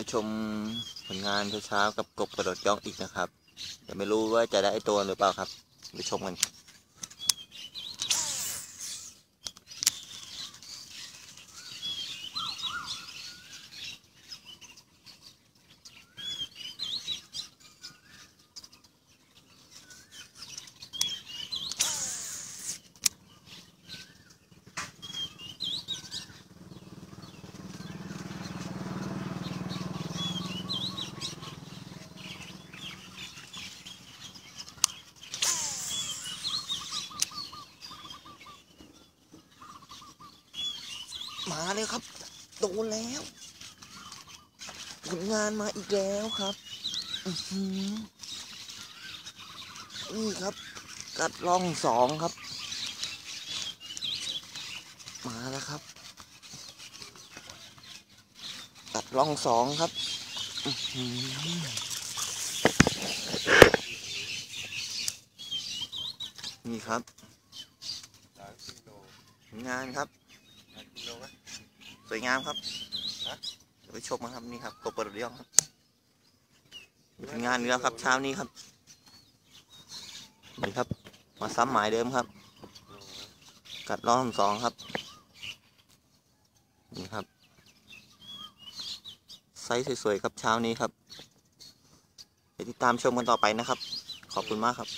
มาชมผลงานเช้าๆกับกบกระโดดย่องอีกนะครับ แต่ไม่รู้ว่าจะได้ตัวหรือเปล่าครับ ไปชมกัน มาเลยครับ โดนแล้วผลงานมาอีกแล้วครับนี่ครับ กัดล่องสองครับ มาแล้วครับ กัดล่องสองครับนี่ครับสามกิโลผลงานครับ สวยงามครับฮะเดี๋ยวไปชมกันครับนี่ครับกบกระเดียงครับงานอีกแล้วครับเช้านี้ครับนี่ครับ มาซ้ำหมายเดิมครับ กัดล้อมสองครับนี่ครับไซส์สวยๆครับเช้านี้ครับไปติดตามชมกันต่อไปนะครับ ขอบคุณมากครับ